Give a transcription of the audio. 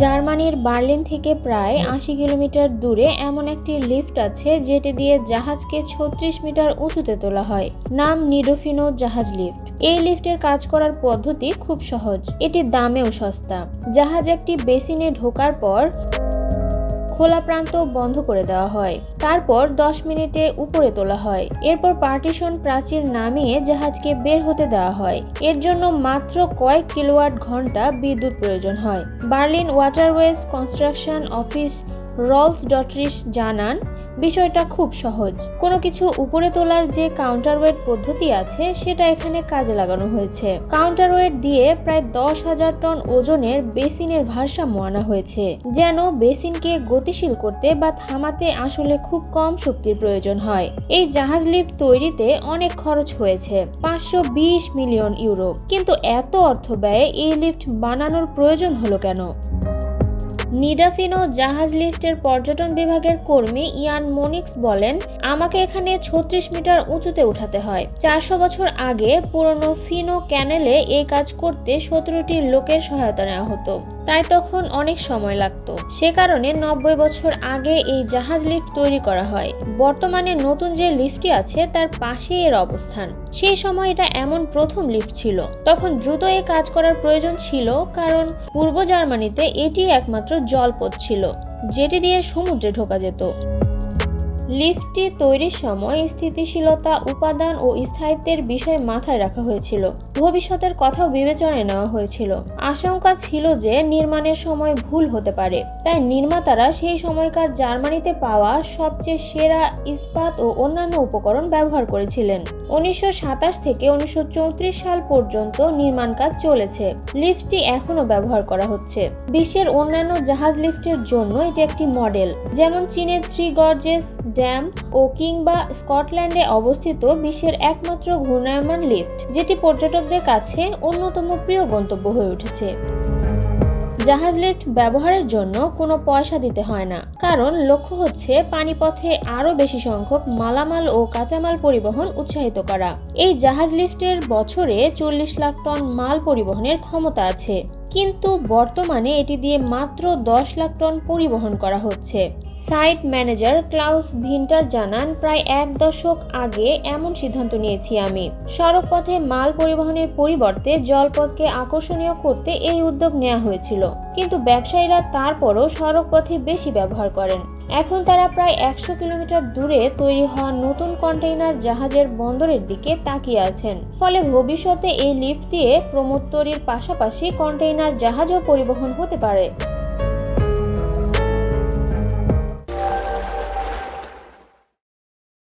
জার্মানির বার্লিন থেকে প্রায় আশি কিলোমিটার দূরে এমন একটি লিফট আছে যেটি দিয়ে জাহাজকে ছত্রিশ মিটার উঁচুতে তোলা হয়। নাম নিডোফিনো জাহাজ লিফট। এই লিফটের কাজ করার পদ্ধতি খুব সহজ। এটি দামেও সস্তা। জাহাজ একটি বেসিনে ঢোকার পর খোলা প্রান্ত বন্ধ করে দেওয়া হয়। তারপর 10 মিনিটে উপরে তোলা হয়। এরপর পার্টিশন প্রাচীর নামিয়ে জাহাজকে বের হতে দেওয়া হয়। এর জন্য মাত্র কয়েক কিলোওয়াট ঘণ্টা বিদ্যুৎ প্রয়োজন হয়। বার্লিন ওয়াটারওয়েজ কনস্ট্রাকশন অফিস রলস ডটরিস জানান বিষয়টা খুব সহজ। কোনো কিছু উপরে তোলার যে কাউন্টারওয়েট পদ্ধতি আছে, সেটা এখানে কাজে লাগানো হয়েছে। কাউন্টারওয়েট দিয়ে প্রায় দশ হাজার টন ওজনের বেসিনের ভারসাম্য আনা হয়েছে, যেন বেসিনকে গতিশীল করতে বা থামাতে আসলে খুব কম শক্তির প্রয়োজন হয়। এই জাহাজ লিফট তৈরিতে অনেক খরচ হয়েছে, পাঁচশো বিশ মিলিয়ন ইউরো। কিন্তু এত অর্থ ব্যয়ে এই লিফট বানানোর প্রয়োজন হলো কেন? নিডাফিনো জাহাজ লিফটের পর্যটন বিভাগের কর্মী ইয়ান মনিক্স বলেন, আমাকে এখানে ছত্রিশ মিটার উঁচুতে উঠাতে হয়। চারশো বছর আগে পুরনো ফিনো ক্যানেলে এই কাজ করতে সতেরোটি লোকের সহায়তা নেওয়া হতো। তাই তখন অনেক সময় লাগতো। সে কারণে নব্বই বছর আগে এই জাহাজ লিফট তৈরি করা হয়। বর্তমানে নতুন যে লিফটটি আছে, তার পাশেই এর অবস্থান। সেই সময় এটা এমন প্রথম লিফট ছিল। তখন দ্রুত এই কাজ করার প্রয়োজন ছিল, কারণ পূর্ব জার্মানিতে এটি একমাত্র জলপথ ছিল, যেটি দিয়ে সমুদ্রে ঢোকা যেত। লিফটটি তৈরির সময় স্থিতিশীলতা, উপাদান ও স্থায়িত্বের বিষয় মাথায় রাখা হয়েছিল। ভবিষ্যতের কথাও বিবেচনায় নেওয়া হয়েছিল। আশঙ্কা ছিল যে নির্মাণের সময় ভুল হতে পারে। তাই নির্মাতারা সেই সময়কার জার্মানিতে পাওয়া সবচেয়ে সেরা ইস্পাত ও অন্যান্য উপকরণ ব্যবহার করেছিলেন। উনিশশো সাতাশ থেকে উনিশশো চৌত্রিশ সাল পর্যন্ত নির্মাণ কাজ চলেছে। লিফটটি এখনও ব্যবহার করা হচ্ছে। বিশ্বের অন্যান্য জাহাজ লিফটের জন্য এটি একটি মডেল। যেমন চীনের থ্রি গর্জেস ড্যাম ও কিংবা স্কটল্যান্ডে অবস্থিত বিশ্বের একমাত্র ঘূর্ণায়মান লিফট, যেটি পর্যটকদের কাছে অন্যতম প্রিয় গন্তব্য হয়ে উঠেছে। জাহাজ লিফট ব্যবহারের জন্য কোনো পয়সা দিতে হয় না। কারণ লক্ষ্য হচ্ছে পানিপথে আরও বেশি সংখ্যক মালামাল ও কাঁচামাল পরিবহন উৎসাহিত করা। এই জাহাজ লিফটের বছরে চল্লিশ লাখ টন মাল পরিবহনের ক্ষমতা আছে। কিন্তু বর্তমানে এটি দিয়ে মাত্র দশ লাখ টন পরিবহন করা হচ্ছে। সাইট ম্যানেজার ক্লাউস ভিন্টার জানান, প্রায় এক দশক আগে এমন সিদ্ধান্ত নিয়েছি আমি। সড়ক পথে মাল পরিবহনের পরিবর্তে জলপথকে আকর্ষণীয় করতে এই উদ্যোগ নেওয়া হয়েছিল। কিন্তু ব্যবসায়ীরা তারপরও সড়ক পথে বেশি ব্যবহার করেন। এখন তারা প্রায় একশো কিলোমিটার দূরে তৈরি হওয়া নতুন কন্টেইনার জাহাজের বন্দরের দিকে তাকিয়ে আছেন। ফলে ভবিষ্যতে এই লিফট দিয়ে প্রমোত্তরির পাশাপাশি কন্টেইনার জাহাজও পরিবহন হতে পারে।